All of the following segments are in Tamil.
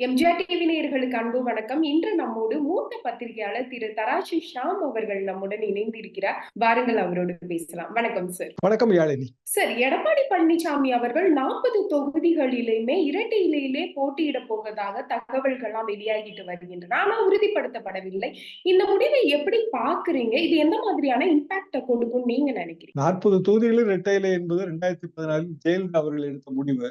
எம்ஜிஆர் டிவி நேயர்களுக்கு அன்பு வணக்கம். இன்று நம்மோடு மூத்த பத்திரிகையாளர் திரு தராசி ஷாம் அவர்கள் நம்முடன் இணைந்திருக்கிறார். வாருங்கள் அவரோடு பேசலாம். வணக்கம் சார் வணக்கம் யாழினி சார் எடப்பாடி பழனிசாமி அவர்கள் நாற்பது தொகுதிகளிலுமே இரட்டை இலையிலே போட்டியிட போவதாக தகவல்கள்லாம் வெளியாகிட்டு வருகின்றன. ஆனா உறுதிப்படுத்தப்படவில்லை. இந்த முடிவை எப்படி பாக்குறீங்க இது எந்த மாதிரியான இம்பாக்ட கொடுக்கும் நீங்க நினைக்கிறீங்க? நாற்பது தொகுதிகளில் இரட்டையிலை என்பது ரெண்டாயிரத்தி பதினாலில் ஜெயலலிதா அவர்கள் எடுத்த முடிவு.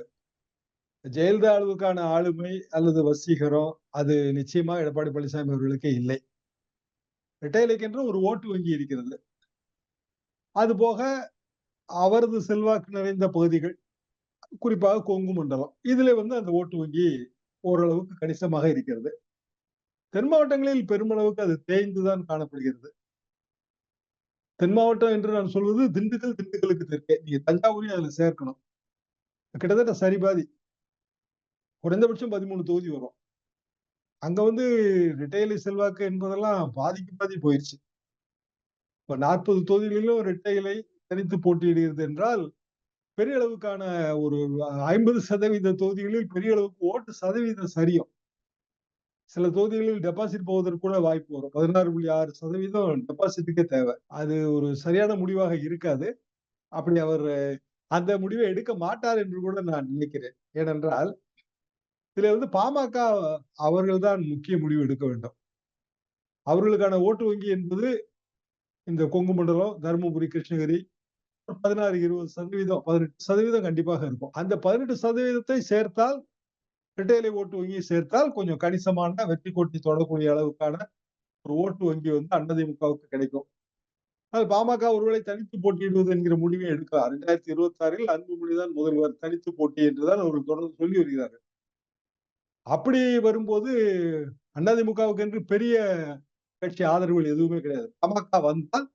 ஜெயலலிதா அளவுக்கான ஆளுமை அல்லது வசீகரம் அது நிச்சயமா எடப்பாடி பழனிசாமி அவர்களுக்கு இல்லை. இரட்டையிலைக்கென்று ஒரு ஓட்டு வங்கி இருக்கிறது. அது போக அவரது செல்வாக்கு நிறைந்த பகுதிகள் குறிப்பாக கொங்கு மண்டலம் இதுல வந்து அந்த ஓட்டு வங்கி ஓரளவுக்கு கணிசமாக இருக்கிறது. தென் மாவட்டங்களில் பெருமளவுக்கு அது தேய்ந்துதான் காணப்படுகிறது. தென் மாவட்டம் என்று நான் சொல்வது திண்டுக்கல் திண்டுக்கலுக்கு தெற்கே. நீங்க தஞ்சாவூரையும் அதுல சேர்க்கணும். கிட்டத்தட்ட சரிபாதி குறைந்தபட்சம் பதிமூணு தொகுதி வரும். அங்க வந்து ரிட்டைலி செல்வாக்கு என்பதெல்லாம் பாதிக்கு பாதி போயிடுச்சு இப்ப நாற்பது தொகுதிகளிலும் ரிட்டைலை தனித்து போட்டியிடுகிறது என்றால் பெரிய அளவுக்கான ஒரு ஐம்பது சதவீத தொகுதிகளில் பெரிய அளவுக்கு ஓட்டு சதவீதம் சரியும். சில தொகுதிகளில் டெபாசிட் போவதற்கு கூட வாய்ப்பு வரும். பதினாறு புள்ளி ஆறு சதவீதம் டெபாசிட்டுக்கே தேவை. அது ஒரு சரியான முடிவாக இருக்காது. அப்படி அவர் அந்த முடிவை எடுக்க மாட்டார் என்று கூட நான் நினைக்கிறேன். ஏனென்றால் இதுல வந்து பாமக அவர்கள் தான் முக்கிய முடிவு எடுக்க வேண்டும். அவர்களுக்கான ஓட்டு வங்கி என்பது இந்த கொங்கு மண்டலம் தருமபுரி கிருஷ்ணகிரி பதினாறு இருபது சதவீதம் பதினெட்டு சதவீதம் கண்டிப்பாக இருக்கும். அந்த பதினெட்டு சதவீதத்தை சேர்த்தால் இரட்டையிலை ஓட்டு வங்கியை சேர்த்தால் கொஞ்சம் கணிசமான வெற்றி கோட்டி தொடக்கூடிய அளவுக்கான ஒரு ஓட்டு வங்கி வந்து அதிமுகவுக்கு கிடைக்கும். ஆனால் பாமக ஒருவேளை தனித்து போட்டியிடுவது என்கிற முடிவை எடுக்கலாம். இரண்டாயிரத்தி இருபத்தி ஆறில் அன்புமணிதான் முதல்வர் தனித்து போட்டி என்றுதான் அவர்கள் தொடர்ந்து சொல்லி வருகிறார்கள். அப்படி வரும்போது அதிமுகவுக்கு என்று பெரிய கட்சி ஆதரவுகள் எதுவுமே கிடையாது. பாமக வந்தால்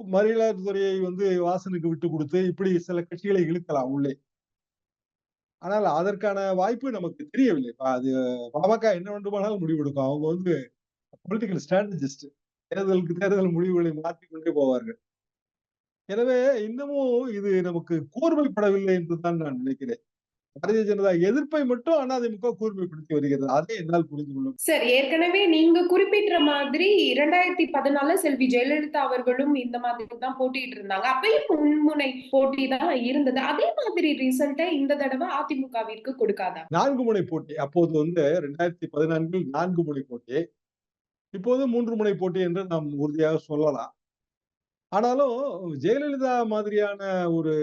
மரியாதைத்துறையை வந்து வாசனுக்கு விட்டு கொடுத்து இப்படி சில கட்சிகளை இழுக்கலாம் உள்ளே. ஆனால் அதற்கான வாய்ப்பு நமக்கு தெரியவில்லை. அது பாமக என்ன வேண்டுமானாலும் முடிவெடுக்கும் அவங்க வந்து பொலிட்டிக்கல் ஸ்ட்ராட்டஜிஸ்ட் தேர்தலுக்கு தேர்தல் முடிவுகளை மாற்றிக்கொண்டே போவார்கள். எனவே இன்னமும் இது நமக்கு கூர்மைப்படவில்லை என்று தான் நான் நினைக்கிறேன். பாரதிய ஜனதா எதிர்ப்பை மட்டும் அதிமுக கூர்மைப்படுத்தி வருகிறது. அதை என்னால் புரிந்து கொள்ள சார் ஏற்கனவே நீங்க குறிப்பிட்ட மாதிரி இரண்டாயிரத்தி பதினால செல்வி ஜெயலலிதா அவர்களும் இந்த மாதிரி தான் போட்டிட்டு இருந்தாங்க. அப்பயும் முன்முனை போட்டி தான் இருந்தது. அதே மாதிரி ரிசல்ட்டை இந்த தடவை அதிமுகவிற்கு கொடுக்காதா? நான்கு முனை போட்டி. அப்போது வந்து ரெண்டாயிரத்தி பதினான்கில் நான்கு முனை போட்டி. இப்போது மூன்று முனை போட்டி என்று நாம் உறுதியாக சொல்லலாம். ஆனாலும் ஜெயலலிதா மாதிரியான ஒரு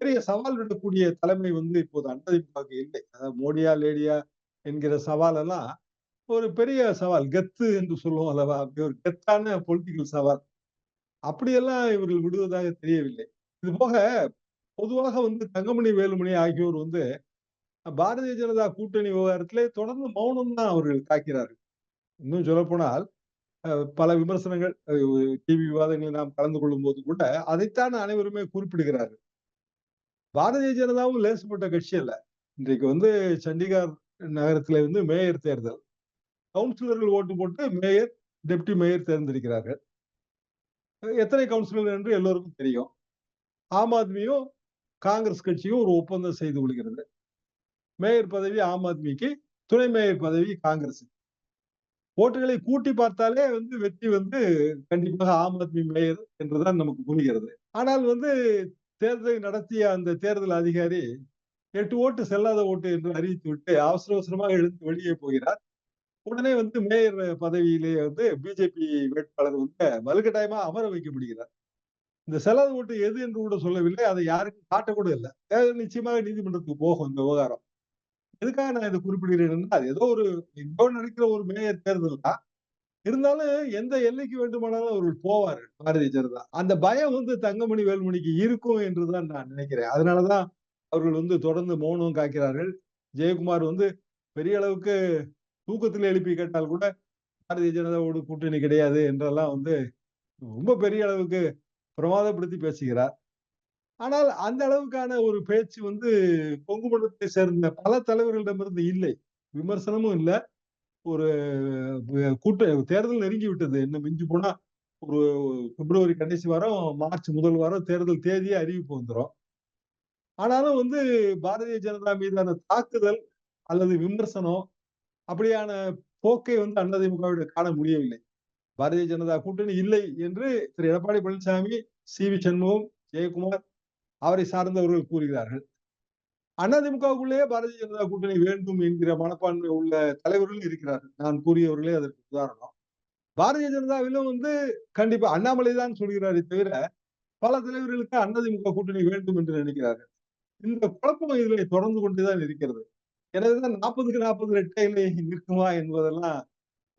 பெரிய சவால் விடக்கூடிய தலைமை வந்து இப்போது அதிமுகவுக்கு இல்லை. அதாவது மோடியா லேடியா என்கிற சவால் எல்லாம் ஒரு பெரிய சவால். கெத்து என்று சொல்லுவோம் அல்லவா? அப்படி ஒரு கெத்தான பொலிட்டிக்கல் சவால். அப்படியெல்லாம் இவர்கள் விடுவதாக தெரியவில்லை. இது போக பொதுவாக வந்து தங்கமணி வேலுமணி ஆகியோர் வந்து பாரதிய ஜனதா கூட்டணி விவகாரத்திலே தொடர்ந்து மௌனம் தான் அவர்கள் காக்கிறார்கள். இன்னும் சொல்லப்போனால் பல விமர்சனங்கள் டிவி விவாதங்களில் நாம் கலந்து கொள்ளும் போது கூட அதைத்தான் அனைவருமே குறிப்பிடுகிறார்கள். பாரதிய ஜனதாவும் லேசுப்பட்ட கட்சி அல்ல. இன்றைக்கு வந்து சண்டிகார் நகரத்துல வந்து மேயர் தேர்தல். கவுன்சிலர்கள் ஓட்டு போட்டு மேயர் டெப்டி மேயர் தேர்ந்தெடுக்கிறார்கள். எத்தனை கவுன்சிலர் என்று எல்லோருக்கும் தெரியும். ஆம் ஆத்மியும் காங்கிரஸ் கட்சியும் ஒரு ஒப்பந்தம் செய்து கொள்கிறது. மேயர் பதவி ஆம் ஆத்மிக்கு துணை மேயர் பதவி காங்கிரஸ் ஓட்டுகளை கூட்டி பார்த்தாலே வந்து வெற்றி வந்து கண்டிப்பாக ஆம் ஆத்மி மேயர் என்றுதான் நமக்கு புரிகிறது. ஆனால் வந்து தேர்தலை நடத்திய அந்த தேர்தல் அதிகாரி எட்டு ஓட்டு செல்லாத ஓட்டு என்று அறிவித்து விட்டு அவசர அவசரமாக எழுந்து வெளியே போகிறார். உடனே வந்து மேயர் பதவியிலே வந்து பிஜேபி வேட்பாளர் வந்து வலுக்கட்டாயமா அமர வைக்கப்படுகிறார் இந்த செல்லாத ஓட்டு எது என்று கூட சொல்லவில்லை. அதை யாருக்கும் காட்ட கூட இல்லை. நிச்சயமாக நீதிமன்றத்துக்கு போகும் இந்த விவகாரம். எதுக்காக நான் இதை குறிப்பிடுகிறேன் அது ஏதோ ஒரு இப்போ நடக்கிற ஒரு மேயர் தேர்தல் தான் இருந்தாலும் எந்த எல்லைக்கு வேண்டுமானாலும் அவர்கள் போவார்கள் பாரதிய ஜனதா. அந்த பயம் வந்து தங்கமணி வேல்மணிக்கு இருக்கும் என்றுதான் நான் நினைக்கிறேன். அதனாலதான் அவர்கள் வந்து தொடர்ந்து மௌனம் காக்கிறார்கள். ஜெயக்குமார் வந்து பெரிய அளவுக்கு தூக்கத்தில் எழுப்பி கேட்டால் கூட பாரதிய ஜனதாவோட கூட்டணி கிடையாது என்றெல்லாம் வந்து ரொம்ப பெரிய அளவுக்கு பிரமாதப்படுத்தி பேசுகிறார். ஆனால் அந்த அளவுக்கான ஒரு பேச்சு வந்து கொங்கு மண்டலத்தை சேர்ந்த பல தலைவர்களிடமிருந்து இல்லை. விமர்சனமும் இல்லை. ஒரு கூட்ட தேர்தல் நெருங்கி விட்டது. என்ன மிஞ்சி போனா ஒரு பிப்ரவரி கடைசி வாரம் மார்ச் முதல் வாரம் தேர்தல் தேதியே அறிவிப்பு வந்துடும் ஆனாலும் வந்து பாரதிய ஜனதா மீதான தாக்குதல் அல்லது விமர்சனம் அப்படியான போக்கை வந்து அதிமுகவிட காண முடியவில்லை. பாரதிய ஜனதா கூட்டணி இல்லை என்று திரு. எடப்பாடி பழனிசாமி சி. வி. சண்முகம் ஜெயக்குமார் அவரை சார்ந்தவர்கள் கூறுகிறார்கள். அதிமுகவுக்குள்ளேயே பாரதிய ஜனதா கூட்டணி வேண்டும் என்கிற மனப்பான்மை உள்ள தலைவர்கள் இருக்கிறார்கள். நான் கூறியவர்களே அதற்கு உதாரணம். பாரதிய ஜனதாவிலும் வந்து கண்டிப்பா அண்ணாமலை தான் சொல்கிறாரே தவிர பல தலைவர்களுக்கு அதிமுக கூட்டணி வேண்டும் என்று நினைக்கிறார்கள். இந்த குழப்பம் இதில் தொடர்ந்து கொண்டுதான் இருக்கிறது. எனவேதான் நாற்பதுக்கு நாற்பது ரெட்டையிலே நிற்குமா என்பதெல்லாம்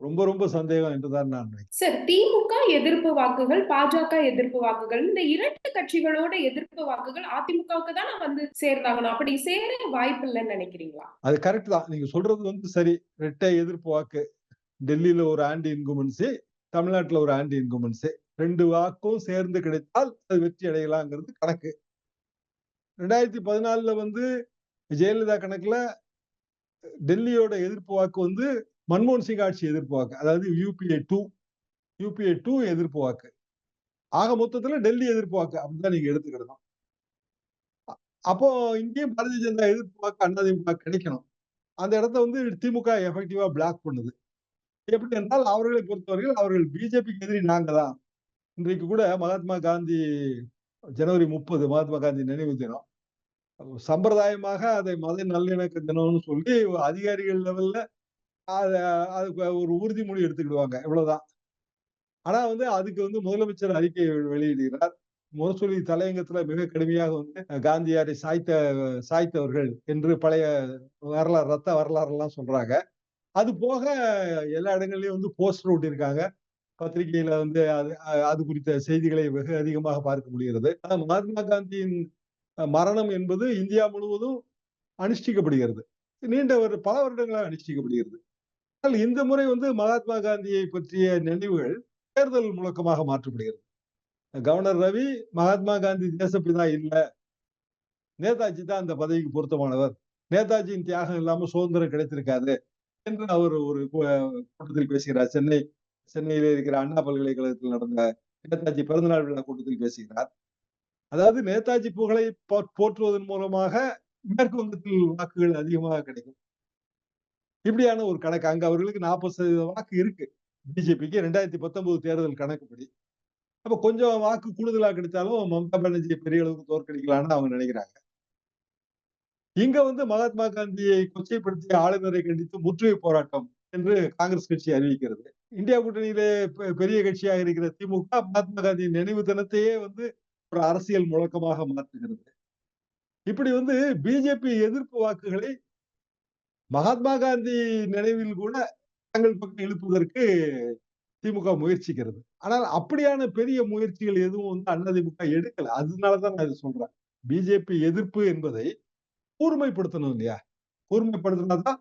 ரொம்ப ரொம்ப சந்தேகம் என்றுதான் நான் சார் திமுக எதிர்ப்பு வாக்குகள் பாஜக எதிர்ப்பு வாக்குகள் இந்த இரண்டு கட்சிகளோட எதிர்ப்பு வாக்குகள் அதிமுகவுக்கு தான் வந்து சேர்ந்தாகணும். அப்படி சேர வாய்ப்பு இல்லைன்னு நினைக்கிறீங்களா? அது கரெக்ட் தான். நீங்க சொல்றது வந்து சரி. ரெட்டை எதிர்ப்பு வாக்கு. டெல்லியில ஒரு ஆன்டி இன்குமென்சி தமிழ்நாட்டுல ஒரு ஆன்டி இன்குமென்சி ரெண்டு வாக்கும் சேர்ந்து கிடைத்தால் அது வெற்றி அடையலாங்கிறது கணக்கு. ரெண்டாயிரத்தி பதினாலுல வந்து ஜெயலலிதா கணக்குல டெல்லியோட எதிர்ப்பு வாக்கு வந்து மன்மோகன் சிங் ஆட்சி எதிர்ப்பு வாக்கு அதாவது யூபிஏ டூ யூபிஏ டூ எதிர்ப்பு வாக்கு ஆக மொத்தத்துல டெல்லி எதிர்ப்பு வாக்கு அப்படிதான் நீங்க எடுத்துக்கிடணும். அப்போ இங்கேயும் பாரதிய ஜனதா எதிர்ப்பு வாக்கு அண்ணாதிமுக கிடைக்கணும். அந்த இடத்த வந்து திமுக எஃபெக்டிவா பிளாக் பண்ணுது. எப்படி என்றால் அவர்களை பொறுத்தவரையில் அவர்கள் பிஜேபிக்கு எதிரி நாங்க தான் இன்றைக்கு கூட மகாத்மா காந்தி ஜனவரி முப்பது மகாத்மா காந்தி நினைவு தினம். சம்பிரதாயமாக அதை மத நல்லிணக்க தினம்னு சொல்லி அதிகாரிகள் லெவல்ல அதுக்கு ஒரு உறுதிமொழி எடுத்துக்கிடுவாங்க. இவ்வளவுதான். ஆனா வந்து அதுக்கு வந்து முதலமைச்சர் அறிக்கை வெளியிடுகிறார். முரசொலி தலையங்கத்துல மிக கடுமையாக வந்து காந்தியாரை சாய்த்த சாய்த்தவர்கள் என்று பழைய வரலாறு ரத்த வரலாறு எல்லாம் சொல்றாங்க. அது போக எல்லா இடங்கள்லயும் வந்து போஸ்டர் ஒட்டியிருக்காங்க. பத்திரிகையில வந்து அது அது குறித்த செய்திகளை வெகு அதிகமாக பார்க்க முடிகிறது. மகாத்மா காந்தியின் மரணம் என்பது இந்தியா முழுவதும் அனுஷ்டிக்கப்படுகிறது. நீண்ட ஒரு பல வருடங்களாக அனுஷ்டிக்கப்படுகிறது. ஆனால் இந்த முறை வந்து மகாத்மா காந்தியை பற்றிய நினைவுகள் தேர்தல் முழக்கமாக மாற்றப்படுகிறது. கவர்னர் ரவி மகாத்மா காந்தி தேசப்பிதா இல்ல. நேதாஜி தான் அந்த பதவிக்கு பொருத்தமானவர். நேதாஜியின் தியாகம் இல்லாம சுதந்திரம் கிடைத்திருக்காது என்று அவர் ஒரு கூட்டத்தில் பேசுகிறார். சென்னை சென்னையில இருக்கிற அண்ணா பல்கலைக்கழகத்தில் நடந்த நேதாஜி பிறந்தநாள் விழா கூட்டத்தில் பேசுகிறார். அதாவது நேதாஜி புகழை போற்றுவதன் மூலமாக மேற்கு வங்கத்தில் வாக்குகள் அதிகமாக கிடைக்கும். இப்படியான ஒரு கணக்கு. அங்க அவர்களுக்கு நாற்பது சதவீத வாக்கு இருக்கு. பிஜேபிக்கு ரெண்டாயிரத்தி பத்தொன்பது தேர்தல் கணக்குப்படி. அப்ப கொஞ்சம் வாக்கு கூடுதலா கிடைச்சாலும் மம்தா பானர்ஜியை பெரிய அளவுக்கு தோற்கடிக்கலாம்னு அவங்க நினைக்கிறாங்க. இங்க வந்து மகாத்மா காந்தியை கொச்சைப்படுத்திய ஆளுநரை கண்டித்து முற்றுகை போராட்டம் என்று காங்கிரஸ் கட்சி அறிவிக்கிறது. இந்தியா கூட்டணியிலே பெரிய கட்சியாக இருக்கிற திமுக மகாத்மா காந்தியின் நினைவு தினத்தையே வந்து ஒரு அரசியல் முழக்கமாக மாற்றுகிறது. இப்படி வந்து பிஜேபி எதிர்ப்பு வாக்குகளை மகாத்மா காந்தி நினைவில் கூட தங்கள் பக்கம் எழுப்புவதற்கு திமுக முயற்சிக்கிறது. ஆனால் அப்படியான பெரிய முயற்சிகள் எதுவும் வந்து அதிமுக எடுக்கல. அதனாலதான் நான் இது சொல்றேன். பிஜேபி எதிர்ப்பு என்பதை கூர்மைப்படுத்தணும் இல்லையா? கூர்மைப்படுத்தினாதான்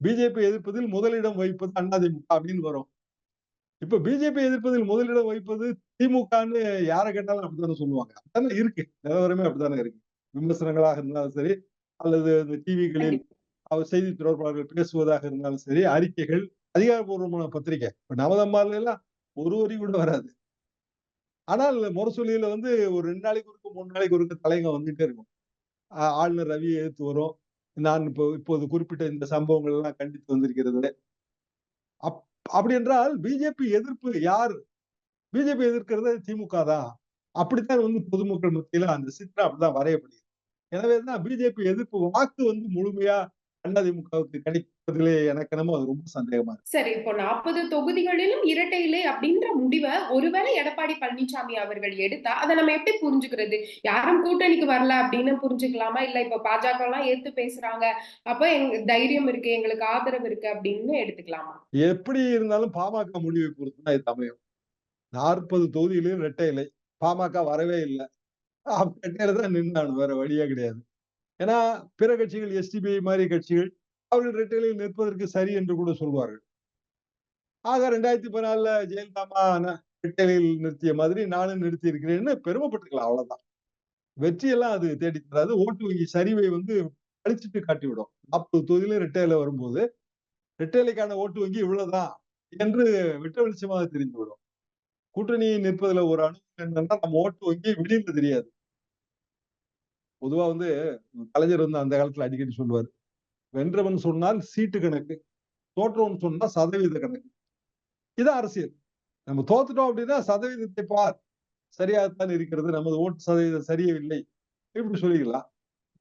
பிஜேபி எதிர்ப்பதில் முதலிடம் வைப்பது அதிமுக அப்படின்னு வரும். இப்ப பிஜேபி எதிர்ப்பதில் முதலிடம் வைப்பது திமுகன்னு யாரை கேட்டாலும் அப்படித்தானே சொல்லுவாங்க. அப்படித்தானே இருக்கு. நிலவரமே அப்படித்தானே இருக்கு. விமர்சனங்களாக இருந்தாலும் சரி அல்லது இந்த டிவிகளில் அவர் செய்தி தொடர்பாளர்கள் பேசுவதாக இருந்தாலும் சரி அறிக்கைகள் அதிகாரப்பூர்வமான பத்திரிகை. இப்ப நவதம்மால எல்லாம் ஒரு வரி கூட வராது. ஆனால் முரசொலியில வந்து ஒரு ரெண்டு நாளைக்கு ஒருக்க மூணு நாளைக்கு ஒருக்க தலைங்க வந்துட்டே இருக்கும். ஆளுநர் ரவியை எதிர்த்து வரும். நான் இப்போ இப்போது குறிப்பிட்ட இந்த சம்பவங்கள் எல்லாம் கண்டித்து வந்திருக்கிறது. அப் அப்படி என்றால் பிஜேபி எதிர்ப்பு யார்? பிஜேபி எதிர்க்கிறது திமுக தான். அப்படித்தான் வந்து பொதுமக்கள் மத்தியில அந்த சித்திரம் அப்படிதான் வரையப்படுகிறது. எனவேதான் பிஜேபி எதிர்ப்பு வாக்கு வந்து முழுமையா அதிமுகவுக்கு கிடைப்பதிலே எனக்கு என்னமோ அது ரொம்ப சந்தேகமா இருக்கு. சரி இப்போ நாற்பது தொகுதிகளிலும் இரட்டையிலே அப்படின்ற முடிவை ஒருவேளை எடப்பாடி பழனிசாமி அவர்கள் எடுத்தா அதை நம்ம எப்படி புரிஞ்சுக்கிறது? யாரும் கூட்டணிக்கு வரல அப்படின்னு புரிஞ்சுக்கலாமா? இல்ல இப்ப பாஜக எல்லாம் ஏத்து பேசுறாங்க. அப்ப எங்க தைரியம் இருக்கு எங்களுக்கு ஆதரவு இருக்கு அப்படின்னு எடுத்துக்கலாமா? எப்படி இருந்தாலும் பாமக முடிவை பொறுத்து தான் இது அமையும் நாற்பது தொகுதியிலும் இரட்டை இலை. பாமக வரவே இல்லை. ரெட்டையில தான் நின்றான் வேற வழியே கிடையாது. ஏன்னா பிற கட்சிகள் எஸ்டிபிஐ மாதிரி கட்சிகள் அவர்கள் ரெட்டைகளில் நிற்பதற்கு சரி என்று கூட சொல்வார்கள். ஆக ரெண்டாயிரத்தி பதினாலுல ஜெயலலிதாமா ரெட்டைகளில் நிறுத்திய மாதிரி நானும் நிறுத்தி இருக்கிறேன்னு பெருமைப்பட்டுக்கலாம் அவ்வளவுதான். வெற்றியெல்லாம் அது தேடி தராது. ஓட்டு வங்கி சரிவை வந்து அழிச்சிட்டு காட்டிவிடும். நாற்பது தொகுதியில ரெட்டையில வரும்போது ரெட்டையிலைக்கான ஓட்டு வங்கி இவ்வளவுதான் என்று வெட்ட வெளிச்சமாக தெரிந்துவிடும். கூட்டணி நிற்பதுல ஒரு அனுபவம் என்னன்னா நம்ம ஓட்டு வங்கி வெளியில தெரியாது. பொதுவா வந்து கலைஞர் வந்து அந்த காலத்துல அடிக்கடி சொல்லுவார். வென்றவன் சொன்னால் சீட்டு கணக்கு தோற்றவன் சொன்னா சதவீத கணக்கு. இதான் அரசியல். நம்ம தோத்துட்டோம் அப்படின்னா சதவீதத்தை பார். சரியாகத்தான் இருக்கிறது. நமது ஓட்டு சதவீதம் சரியவில்லை இப்படி சொல்லிக்கலாம்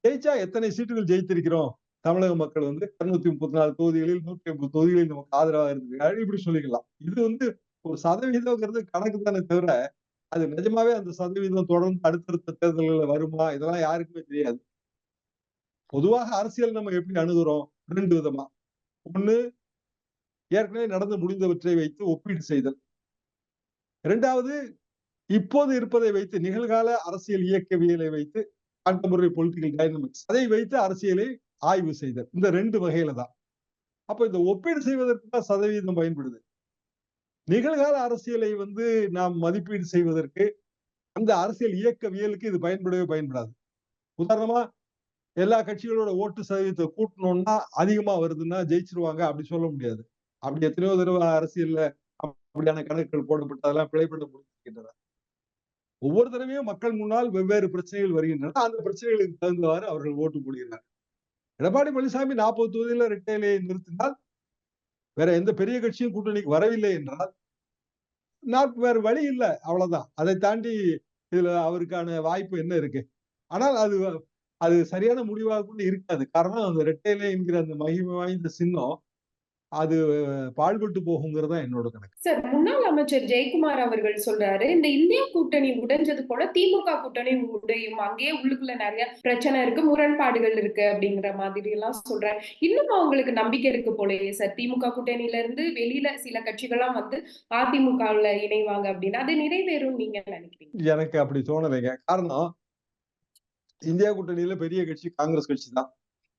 ஜெயிச்சா எத்தனை சீட்டுகள் ஜெயித்திருக்கிறோம்? தமிழக மக்கள் வந்து இருநூத்தி முப்பத்தி நாலு தொகுதிகளில் நூற்றி ஐம்பது தொகுதிகளில் நமக்கு ஆதரவாக இருந்திருக்காரு இப்படி சொல்லிக்கலாம். இது வந்து ஒரு சதவீதங்கிறது கணக்கு தானே தவிர அது நிஜமாவே அந்த சதவீதம் தொடர்ந்து அடுத்தடுத்த தேர்தல்கள் வருமா? இதெல்லாம் யாருக்குமே தெரியாது. பொதுவாக அரசியல் நம்ம எப்படி அணுகுறோம்? ரெண்டு விதமா. ஒண்ணு ஏற்கனவே நடந்து முடிந்தவற்றை வைத்து ஒப்பீடு செய்தல். இரண்டாவது இப்போது இருப்பதை வைத்து நிகழ்கால அரசியல் இயக்கவியலை வைத்து கான்டெம்பரரி பொலிட்டிக்கல் டைனமிக்ஸ் அதை வைத்து அரசியலை ஆய்வு செய்தல். இந்த ரெண்டு வகையில தான். அப்ப இந்த ஒப்பீடு செய்வதற்கு தான் சதவீதம் பயன்படுது. நிகழ்கால அரசியலை வந்து நாம் மதிப்பீடு செய்வதற்கு அந்த அரசியல் இயக்கவியலுக்கு இது பயன்படவே பயன்படாது. உதாரணமா எல்லா கட்சிகளோட ஓட்டு சதவீதத்தை கூட்டணும்னா அதிகமா வருதுன்னா ஜெயிச்சிருவாங்க அப்படி சொல்ல முடியாது. அப்படி எத்தனையோ தடவை அரசியல்ல அப்படியான கணக்குகள் போடப்பட்டு அதெல்லாம் பிழைப்பட முடிக்கின்றன ஒவ்வொரு தடவையும் மக்கள் முன்னால் வெவ்வேறு பிரச்சனைகள் வருகின்றன. அந்த பிரச்சனைகளுக்கு தகுந்தவாறு அவர்கள் ஓட்டு போடுகிறார்கள். எடப்பாடி பழனிசாமி நாற்பது தொகுதியில ரெட்டையிலே நிறுத்தினால் வேற எந்த பெரிய கட்சியும் கூட்டணிக்கு வரவில்லை என்றால் நான் வேற வழி இல்லை அவ்வளவுதான். அதை தாண்டி இதுல அவருக்கான வாய்ப்பு என்ன இருக்கு? ஆனால் அது அது சரியான முடிவாக கூட இருக்காது. காரணம் அந்த ரெட்டையிலே என்கிற அந்த மகிமை வாய்ந்த சின்னம் அது பாழ்பட்டு போகுங்கிறது தான் என்னோட கணக்கு. சார் முன்னாள் அமைச்சர் ஜெயக்குமார் அவர்கள் சொல்றாரு இந்த இந்தியா கூட்டணி உடைஞ்சது போல திமுக கூட்டணி உடையும் அங்கேயே உள்ளுக்குள்ள நிறைய பிரச்சனை இருக்கு முரண்பாடுகள் இருக்கு அப்படிங்கிற மாதிரி எல்லாம் சொல்றாரு. இன்னும் அவங்களுக்கு நம்பிக்கை இருக்கு போலயே சார். திமுக கூட்டணியில இருந்து வெளியில சில கட்சிகள்லாம் வந்து அதிமுகவுல இணைவாங்க அப்படின்னு அது நிறைவேறும் நீங்க நினைக்கிறீங்க? எனக்கு அப்படி தோணலைங்க. காரணம் இந்தியா கூட்டணியில பெரிய கட்சி காங்கிரஸ் கட்சி தான்.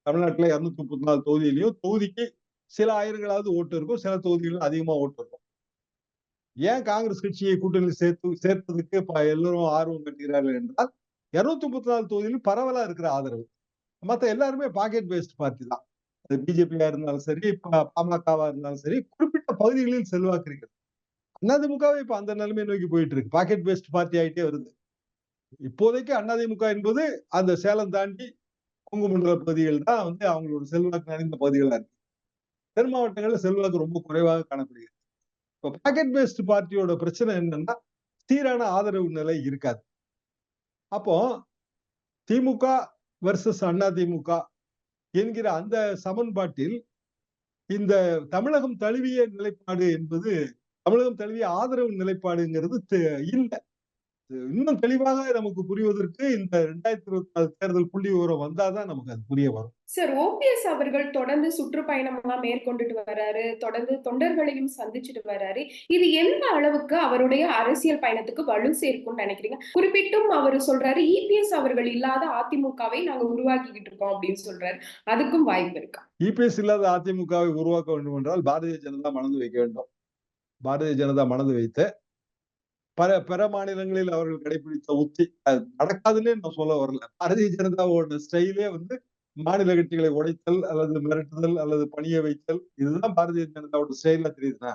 தமிழ்நாட்டுல இருநூத்தி முப்பத்தி நாலு தொகுதியிலையும் தொகுதிக்கு சில ஆயிரங்களாவது ஓட்டு இருக்கும் சில தொகுதிகளில் அதிகமா ஓட்டு இருக்கும். ஏன் காங்கிரஸ் கட்சியை கூட்டணியில் சேர்த்து சேர்த்ததுக்கு எல்லோரும் ஆர்வம் கட்டுகிறார்கள் என்றால் இருநூத்தி முப்பத்தி நாலு தொகுதியிலும் பரவலா இருக்கிற ஆதரவு. மற்ற எல்லாருமே பாக்கெட் பேஸ்ட் பார்ட்டி தான். அது பிஜேபியா இருந்தாலும் சரி பாமகவா இருந்தாலும் சரி குறிப்பிட்ட பகுதிகளில் செல்வாக்கு இருக்கிறது அதிமுகவே இப்ப அந்த நிலைமை நோக்கி போயிட்டு இருக்கு பாக்கெட் பேஸ்ட் பார்ட்டி ஆயிட்டே வருது. இப்போதைக்கு அதிமுக என்பது அந்த சேலம் தாண்டி குங்குமண்டல பகுதிகள் தான் வந்து அவங்களோட செல்வாக்கு நிறைந்த பகுதிகளாக இருக்கு. தென் மாவட்டங்களில் செல்வாக்கு ரொம்ப குறைவாக காணப்படுகிறது. இப்போ பாக்கெட் பேஸ்ட் பார்ட்டியோட பிரச்சனை என்னன்னா சீரான ஆதரவு நிலை இருக்காது. அப்போ திமுக வர்சஸ் அண்ணா திமுக என்கிற அந்த சமன்பாட்டில் இந்த தமிழகம் தழுவிய நிலைப்பாடு என்பது தமிழகம் தழுவிய ஆதரவு நிலைப்பாடுங்கிறது இல்லை. இன்னும் தெளிவாக நமக்கு புரிவதற்கு இந்த ரெண்டாயிரத்தி இருபத்தி நாலு தேர்தல் புள்ளி விவரம் வந்தாதான் நமக்கு அது புரிய வரும். சார் ஓபிஎஸ் அவர்கள் தொடர்ந்து சுற்றுப்பயணம் எல்லாம் மேற்கொண்டுட்டு வர்றாரு தொடர்ந்து தொண்டர்களையும் சந்திச்சுட்டு வர்றாரு இது எந்த அளவுக்கு அவருடைய அரசியல் பயணத்துக்கு வலு சேர்க்கும்னு நினைக்கிறீங்க? குறிப்பிட்டும் அவர் சொல்றாரு இபிஎஸ் அவர்கள் இல்லாத அதிமுகவை நாங்க உருவாக்கிக்கிட்டு இருக்கோம் அப்படின்னு சொல்றாரு. அதுக்கும் வாய்ப்பு இருக்கா? இபிஎஸ் இல்லாத அதிமுகவை உருவாக்க வேண்டும் என்றால் பாரதிய ஜனதா மணந்து வைக்க வேண்டும். பாரதிய ஜனதா மணந்து வைத்து பல பிற மாநிலங்களில் அவர்கள் கடைபிடித்த உத்தி. அது நடக்காதுன்னு நான் சொல்ல வரல. பாரதிய ஜனதாவோட ஸ்டைலே வந்து மாநில கட்சிகளை உடைத்தல் அல்லது மிரட்டுதல் அல்லது பணிய வைத்தல் இதுதான் பாரதிய ஜனதாவோட ஸ்டைலா தெரியுதுன்னா.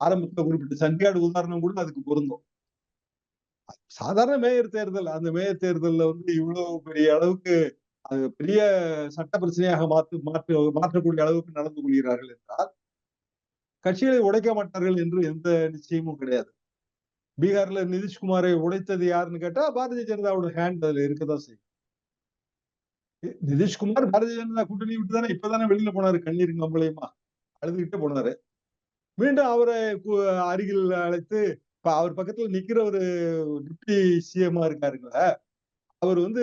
ஆரம்பத்துல குறிப்பிட்ட சண்டிகாடு உதாரணம் கூட அதுக்கு பொருந்தும். சாதாரண மேயர் தேர்தல் அந்த மேயர் தேர்தல்ல வந்து இவ்வளவு பெரிய அளவுக்கு அது பெரிய சட்ட பிரச்சனையாக மாற்று மாற்று மாற்றக்கூடிய அளவுக்கு நடந்து கொள்கிறார்கள் என்றால் கட்சிகளை உடைக்க மாட்டார்கள் என்று எந்த நிச்சயமும் கிடையாது. பீகார்ல நிதிஷ்குமாரை உடைத்தது யாருன்னு கேட்டா பாரதிய ஜனதாவோட ஹேண்ட் அதுல இருக்கதான் செய்யும். நிதிஷ்குமார் பாரதிய ஜனதா கூட்டணி விட்டு தானே இப்பதானே வெளியில போனாரு கண்ணீர் கம்பளையுமா? அழுதுகிட்டே போனாரு. மீண்டும் அவரை அருகில் அழைத்து இப்ப அவர் பக்கத்துல நிக்கிற ஒரு டிப்டி சிஎம்மா இருக்காருங்கள அவர் வந்து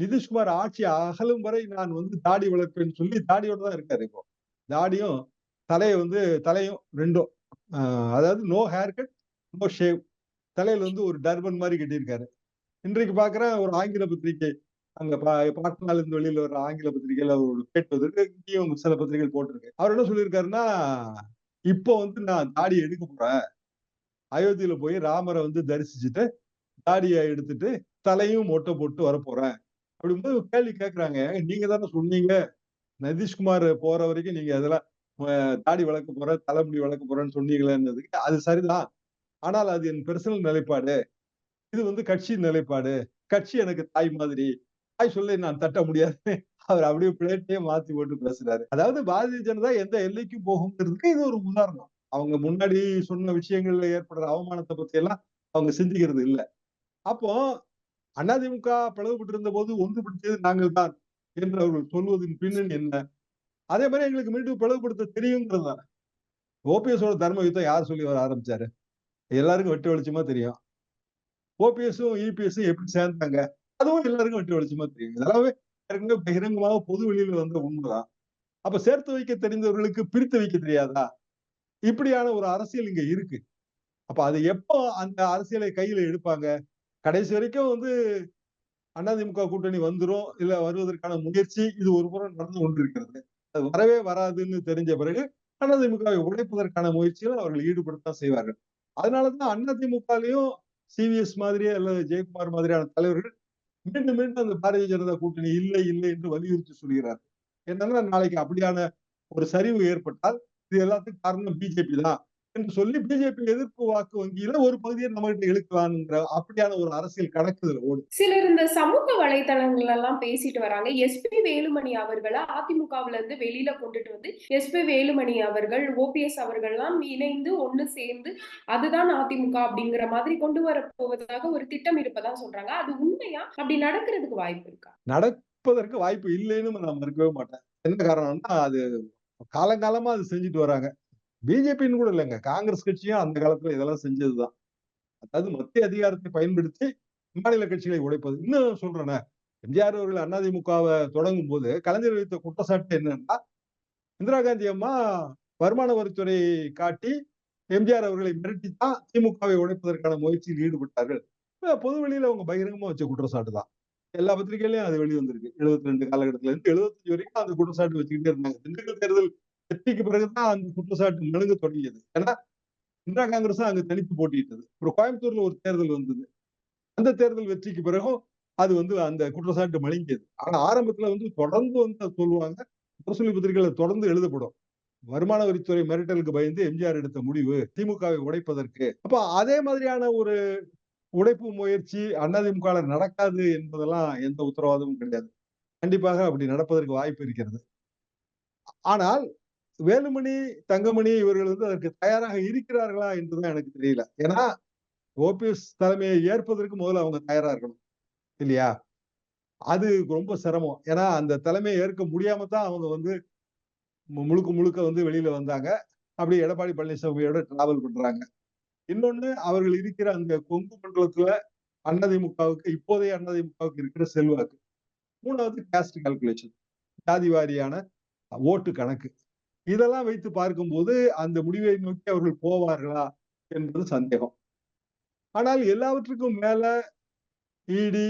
நிதிஷ்குமார் ஆட்சி அகலும் வரை நான் வந்து தாடி வளர்ப்பேன்னு சொல்லி தாடியோட தான் இருக்காரு இப்போ. தாடியும் தலையை வந்து தலையும் ரெண்டும் அதாவது no hair cut no shave தலையில வந்து ஒரு டர்பன் மாதிரி கட்டியிருக்காரு. இன்றைக்கு பாக்குறேன் ஒரு ஆங்கில பத்திரிகை அங்க பாட்னால இருந்து வெளியில ஒரு ஆங்கில பத்திரிகையில ஒரு கேட்பதற்கு இங்கேயும் சில பத்திரிகைகள் போட்டிருக்கு. அவர் என்ன சொல்லியிருக்காருன்னா இப்போ வந்து நான் தாடி எடுக்க போறேன். அயோத்தியில போய் ராமரை வந்து தரிசிச்சுட்டு தாடியை எடுத்துட்டு தலையும் மொட்டை போட்டு வர போறேன். அப்படிங்கும்போது கேள்வி கேட்கறாங்க நீங்க தானே சொன்னீங்க. நிதிஷ்குமார் போற வரைக்கும் நீங்க அதெல்லாம் தாடி வளர்க்க போற தலைமுடி வளர்க்க போறேன்னு சொன்னீங்களேன்னதுக்கு அது சரிதான். ஆனால் அது என் பெர்சனல் நிலைப்பாடு. இது வந்து கட்சி நிலைப்பாடு. கட்சி எனக்கு தாய் மாதிரி. தாய் சொல்ல நான் தட்ட முடியாது. அவர் அப்படியே பிளேட்டையே மாத்தி போட்டு பேசுறாரு. அதாவது பாரதிய ஜனதா எந்த எல்லைக்கும் போகுங்கிறதுக்கு இது ஒரு உதாரணம். அவங்க முன்னாடி சொன்ன விஷயங்கள்ல ஏற்படுற அவமானத்தை பத்தி எல்லாம் அவங்க சிந்திக்கிறது இல்ல. அப்போ அதிமுக பிளவுபட்டு இருந்த போது ஒன்றுபடுத்தியது நாங்கள் தான் என்று அவர்கள் சொல்வதன் பின்னணி என்ன? அதே மாதிரி எங்களுக்கு மீண்டும் பிளவுபடுத்த தெரியுங்கிறது தான். ஓபிஎஸோட தர்ம யுத்தம் யார் சொல்லி வர ஆரம்பிச்சாரு? எல்லாருக்கும் வெட்டு வெளிச்சமா தெரியும். ஓபிஎஸும் இபிஎஸும் எப்படி சேர்ந்தாங்க? அதுவும் எல்லாருக்கும் வெட்டு வெளிச்சமா தெரியும். இதெல்லாமே ஏற்கனவே பகிரங்கமாக பொது வெளியில் வந்த உண்மைதான். அப்ப சேர்த்து வைக்க தெரிந்தவர்களுக்கு பிரித்து வைக்க தெரியாதா? இப்படியான ஒரு அரசியல் இங்க இருக்கு. அப்ப அது எப்போ அந்த அரசியலை கையில எடுப்பாங்க? கடைசி வரைக்கும் வந்து அதிமுக கூட்டணி வந்துரும் இல்ல வருவதற்கான முயற்சி இது ஒரு புறம் நடந்து கொண்டிருக்கிறது. அது வரவே வராதுன்னு தெரிஞ்ச பிறகு அதிமுகவை உடைப்பதற்கான முயற்சியில் அவர்கள் ஈடுபடத்தான் செய்வார்கள். அதனாலதான் அதிமுகலையும் சிவிஎஸ் மாதிரியே அல்லது ஜெயக்குமார் மாதிரியான தலைவர்கள் மீண்டும் மீண்டும் அந்த பாரதிய ஜனதா கூட்டணி இல்லை இல்லை என்று வலியுறுத்தி சொல்கிறார் என்னன்னா நாளைக்கு அப்படியான ஒரு சரிவு ஏற்பட்டால் இது எல்லாத்துக்கும் காரணம் பிஜேபி தான். என்று சொல்லி பிஜேபி எதிர்ப்பு வாக்கு வங்கியில ஒரு பகுதியை நம்ம கிட்ட இழுக்கலாம்ங்கிற அப்படியான ஒரு அரசியல் கணக்குதல் ஓடும் சிலர் இந்த சமூக வலைதளங்கள் எல்லாம் பேசிட்டு வராங்க. எஸ்பி வேலுமணி அவர்களை அதிமுகவுல இருந்து வெளியில கொண்டுட்டு வந்து எஸ்பி வேலுமணி அவர்கள் ஓபிஎஸ் அவர்கள்லாம் இணைந்து ஒண்ணு சேர்ந்து அதுதான் அதிமுக அப்படிங்கிற மாதிரி கொண்டு வர போவதாக ஒரு திட்டம் இருப்பதா சொல்றாங்க. அது உண்மையா? அப்படி நடக்கிறதுக்கு வாய்ப்பு இருக்கா? நடப்பதற்கு வாய்ப்பு இல்லைன்னு நான் மறுக்கவே மாட்டேன் என்ன காரணம்னா அது காலங்காலமா அது செஞ்சுட்டு வராங்க. பிஜேபின்னு கூட இல்லைங்க. காங்கிரஸ் கட்சியும் அந்த காலத்துல இதெல்லாம் செஞ்சதுதான். அதாவது மத்திய அதிகாரத்தை பயன்படுத்தி மாநில கட்சிகளை உடைப்பது. இன்னும் சொல்றேனே எம்ஜிஆர் அவர்கள் அதிமுகவை தொடங்கும் போது கலைஞர் வைத்த குற்றச்சாட்டு என்னன்னா இந்திரா காந்தி அம்மா வருமான வரித்துறை காட்டி எம்ஜிஆர் அவர்களை மிரட்டித்தான் திமுகவை உடைப்பதற்கான முயற்சியில் ஈடுபட்டார்கள். பொது வெளியில அவங்க பகிரங்கமா வச்ச குற்றச்சாட்டு தான் எல்லா பத்திரிகையிலயும் அது வெளிவந்திருக்கு. எழுபத்தி ரெண்டு காலகட்டத்துல இருந்து எழுபத்தஞ்சு வரைக்கும் அந்த குற்றச்சாட்டு வச்சுக்கிட்டே இருந்தாங்க. திண்டுக்கல் தேர்தல் வெற்றிக்கு பிறகுதான் அந்த குற்றச்சாட்டு நடுங்க தொடங்கியது. ஏன்னா இந்திரா காங்கிரஸ் அங்க தனித்து போட்டியிட்டது. அப்புறம் கோயம்புத்தூர்ல ஒரு தேர்தல் வந்தது. அந்த தேர்தல் வெற்றிக்கு பிறகும் அது வந்து அந்த குற்றச்சாட்டு மழுங்கியது. ஆனா ஆரம்பத்துல வந்து தொடர்ந்து வந்து சொல்லுவாங்க. முரசொலி பத்திரிகையில தொடர்ந்து எழுதப்படும். வருமான வரித்துறை மிரட்டலுக்கு பயந்து எம்ஜிஆர் எடுத்த முடிவு திமுகவை உடைப்பதற்கு. அப்ப அதே மாதிரியான ஒரு உடைப்பு முயற்சி அதிமுக நடக்காது என்பதெல்லாம் எந்த உத்தரவாதமும் கிடையாது. கண்டிப்பாக அப்படி நடப்பதற்கு வாய்ப்பு இருக்கிறது. ஆனால் வேலுமணி தங்கமணி இவர்கள் வந்து அதற்கு தயாராக இருக்கிறார்களா என்றுதான் எனக்கு தெரியல. ஏன்னா ஓபிஎஸ் தலைமையை ஏற்பதற்கு முதல்ல அவங்க தயாரா இருக்கணும் இல்லையா? அது ரொம்ப சிரமம். ஏன்னா அந்த தலைமையை ஏற்க முடியாம தான் அவங்க வந்து முழுக்க முழுக்க வந்து வெளியில வந்தாங்க. அப்படி எடப்பாடி பழனிசாமியோட டிராவல் பண்றாங்க. இன்னொன்னு அவர்கள் இருக்கிற அந்த கொங்கு மண்டலத்துல அதிமுகவுக்கு இப்போதைய அதிமுகவுக்கு இருக்கிற செல்வாக்கு. மூணாவது காஸ்ட் கால்குலேஷன் ஜாதி வாரியான ஓட்டு கணக்கு. இதெல்லாம் வைத்து பார்க்கும்போது அந்த முடிவை நோக்கி அவர்கள் போவார்களா என்பது சந்தேகம். ஆனால் எல்லாவற்றுக்கும் மேல இடி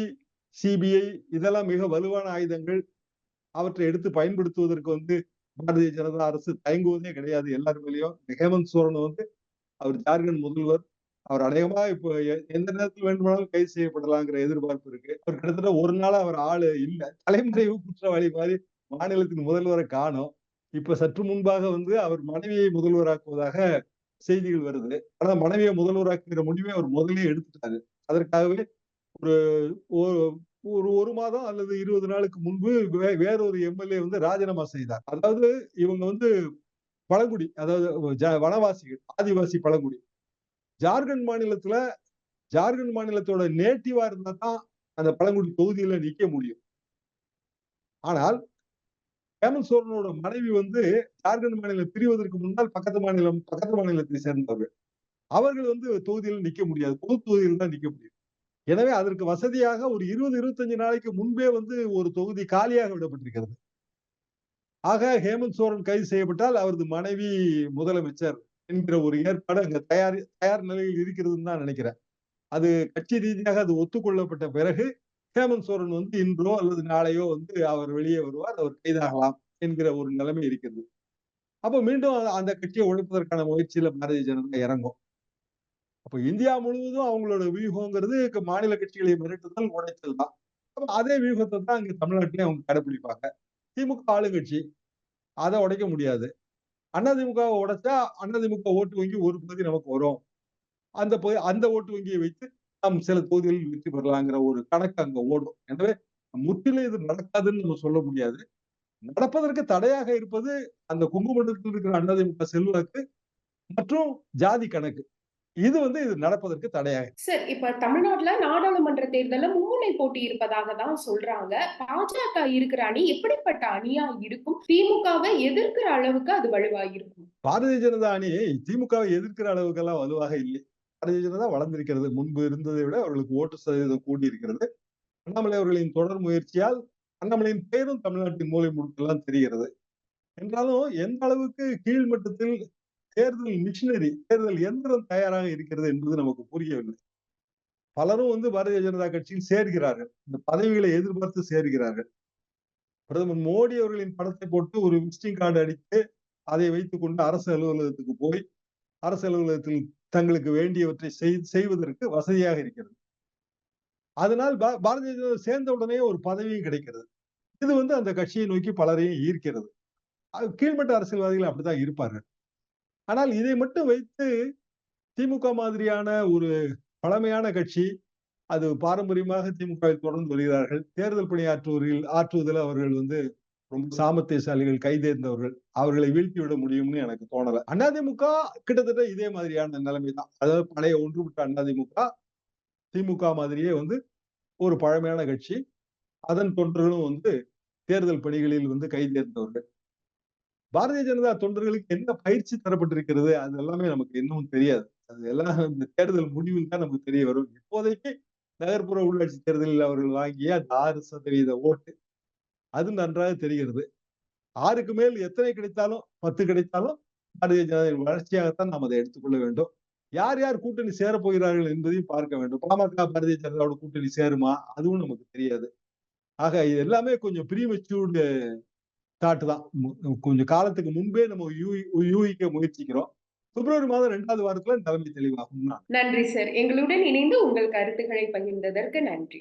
சிபிஐ இதெல்லாம் மிக வலுவான ஆயுதங்கள். அவற்றை எடுத்து பயன்படுத்துவதற்கு வந்து பாரதிய ஜனதா அரசு தயங்குவதே கிடையாது. எல்லார் மேலேயும். ஹேமந்த் சோரன் வந்து அவர் ஜார்க்கண்ட் முதல்வர். அவர் அநேகமா இப்போ எந்த நேரத்தில் வேண்டுமானாலும் கைது செய்யப்படலாங்கிற எதிர்பார்ப்பு இருக்கு. அவர் கிட்டத்தட்ட ஒரு நாள் அவர் ஆளு இல்ல. தலைமறைவு குற்றவாளி மாதிரி மாநிலத்தின் முதல்வரை காணும். இப்ப சற்று முன்பாக வந்து அவர் மனைவியை முதல்வராக்குவதாக செய்திகள் வருது. ஆனா மனைவியை முதல்வராக்குகிற முடிவை அவர் முதலே எடுத்துட்டாரு. அதற்காகவே ஒரு ஒரு ஒரு மாதம் அல்லது இருபது நாளுக்கு முன்பு வேறொரு எம்எல்ஏ வந்து ராஜினாமா செய்தார். அதாவது இவங்க வந்து பழங்குடி அதாவது வனவாசிகள் ஆதிவாசி பழங்குடி. ஜார்க்கண்ட் மாநிலத்துல ஜார்க்கண்ட் மாநிலத்தோட நேட்டிவா இருந்தா தான் அந்த பழங்குடி தொகுதியில நிக்க முடியும். ஆனால் ஹேமந்த் சோரனோட மனைவி வந்து ஜார்க்கண்ட் மாநிலம் பிரிவதற்கு முன்னால் பக்கத்து மாநிலம் பக்கத்து மாநிலத்தை சேர்ந்தவர்கள். அவர்கள் வந்து தொகுதியில் நிக்க முடியாது. பொது தொகுதியில் தான் நிக்க முடியும். எனவே அதற்கு வசதியாக ஒரு இருபது இருபத்தஞ்சு நாளைக்கு முன்பே வந்து ஒரு தொகுதி காலியாக விடப்பட்டிருக்கிறது. ஆக ஹேமந்த் சோரன் கைது செய்யப்பட்டால் அவரது மனைவி முதலமைச்சர் என்கிற ஒரு ஏற்பாடு அங்க தயார் தயார் நிலையில் இருக்கிறதுன்னு தான் நினைக்கிறேன். அது கட்சி ரீதியாக அது ஒத்துக்கொள்ளப்பட்ட பிறகு ஹேமந்த் சோரன் வந்து இன்றோ அல்லது நாளையோ வந்து அவர் வெளியே வருவார் அவர் கைதாகலாம் என்கிற ஒரு நிலைமை இருக்கிறது. அப்ப மீண்டும் அந்த கட்சியை ஒழிப்பதற்கான முயற்சியில பாரதிய ஜனதா இறங்கும். அப்ப இந்தியா முழுவதும் அவங்களோட வியூகங்கிறது மாநில கட்சிகளை மிரட்டுதல் உடைத்தல் தான். அதே வியூகத்தை தான் இங்க தமிழ்நாட்டிலே அவங்க கடைபிடிப்பாங்க திமுக ஆளுங்கட்சி அதை உடைக்க முடியாது. அதிமுகவை உடைச்சா அதிமுக ஓட்டு வங்கி ஒரு பகுதி நமக்கு வரும். அந்த அந்த ஓட்டு வங்கியை வைத்து நாம் சில தொகுதிகளில் வெற்றி பெறலாங்கிற ஒரு கணக்கு அங்க ஓடும். எனவே முற்றிலும் இது நடக்காதுன்னு நம்ம சொல்ல முடியாது. நடப்பதற்கு தடையாக இருப்பது அந்த குங்குமத்தில் இருக்கிற அண்ணாதிமுக செல்வாக்கு மற்றும் ஜாதி கணக்கு. இது வந்து இது நடப்பதற்கு தடையாக சார் இப்ப தமிழ்நாட்டுல நாடாளுமன்ற தேர்தல்ல மும்முனை போட்டி இருப்பதாக தான் சொல்றாங்க. பாஜக இருக்கிற அணி எப்படிப்பட்ட அணியா இருக்கும்? திமுகவை எதிர்க்கிற அளவுக்கு அது வலுவா இருக்கும். பாரதிய ஜனதா அணி திமுகவை எதிர்க்கிற அளவுக்கெல்லாம் வலுவாக இல்லை. பாரதிய ஜனதா வளர்ந்திருக்கிறது. முன்பு இருந்ததை விட அவர்களுக்கு ஓட்டு சதவீதம் கூடி இருக்கிறது அண்ணாமலை அவர்களின் தொடர் முயற்சியால் அண்ணாமலையின் பெயரும் தமிழ்நாட்டின் மூலை முடுக்கெல்லாம் தெரிகிறது. என்றாலும் எந்த அளவுக்கு கீழ்மட்டத்தில் தேர்தல் மிஷினரி தேர்தல் எந்திரம் தயாராக இருக்கிறது என்பது நமக்கு புரியவில்லை. பலரும் வந்து பாரதிய ஜனதா கட்சியில் சேர்கிறார்கள். இந்த பதவிகளை எதிர்பார்த்து சேர்கிறார்கள். பிரதமர் மோடி அவர்களின் படத்தை போட்டு ஒரு விசிட்டிங் கார்டு அடித்து அதை வைத்துக் கொண்டு அரசு அலுவலகத்துக்கு போய் அரசு அலுவலகத்தில் தங்களுக்கு வேண்டியவற்றை செய்வதற்கு வசதியாக இருக்கிறது. அதனால் பாரதிய ஜனதா சேர்ந்த உடனே ஒரு பதவியும் கிடைக்கிறது. இது வந்து அந்த கட்சியை நோக்கி பலரையும் ஈர்க்கிறது. கீழ்மட்ட அரசியல்வாதிகள் அப்படித்தான் இருப்பார்கள். ஆனால் இதை மட்டும் வைத்து திமுக மாதிரியான ஒரு பழமையான கட்சி அது பாரம்பரியமாக திமுகவில் தொடர்ந்து வருகிறார்கள். தேர்தல் பணியாற்றுவதில் ஆற்றுவதில் அவர்கள் வந்து ரொம்ப சாமர்த்தியசாலிகள் கைதேர்ந்தவர்கள் அவர்களை வீழ்த்தி விட முடியும்னு எனக்கு தோணல. அதிமுக கிட்டத்தட்ட இதே மாதிரியான நிலைமை தான். அதாவது பழைய ஒன்றுபட்ட அதிமுக திமுக மாதிரியே வந்து ஒரு பழமையான கட்சி. அதன் தொண்டர்களும் வந்து தேர்தல் பணிகளில் வந்து கைதேர்ந்தவர்கள் பாரதிய ஜனதா தொண்டர்களுக்கு என்ன பயிற்சி தரப்பட்டிருக்கிறது? அது எல்லாமே நமக்கு இன்னும் தெரியாது. அது எல்லாம் இந்த தேர்தல் முடிவில் தான் நமக்கு தெரிய வரும். இப்போதைக்கு நகர்ப்புற உள்ளாட்சி தேர்தலில் அவர்கள் வாங்கிய அந்த ஆறு சதவீத ஓட்டு அது நன்றாக தெரிகிறது. ஆறுக்கு மேல் எத்தனை கிடைத்தாலும் பத்து கிடைத்தாலும் பாரதிய ஜனதா வளர்ச்சியாகத்தான் நாம் அதை எடுத்துக்கொள்ள வேண்டும். யார் யார் கூட்டணி சேர போகிறார்கள் என்பதையும் பார்க்க வேண்டும். பாமக பாரதிய ஜனதாவோட கூட்டணி சேருமா? அதுவும் நமக்கு தெரியாது. ஆக இது எல்லாமே கொஞ்சம் ப்ரீமெச்சூர்டு தாட்டு தான். கொஞ்சம் காலத்துக்கு முன்பே நம்ம யூகிக்க முயற்சிக்கிறோம். பிப்ரவரி மாதம் ரெண்டாவது வாரத்துல நிலைமை தெளிவாகும் நன்றி சார் எங்களுடன் இணைந்து உங்கள் கருத்துக்களை பகிர்ந்ததற்கு நன்றி.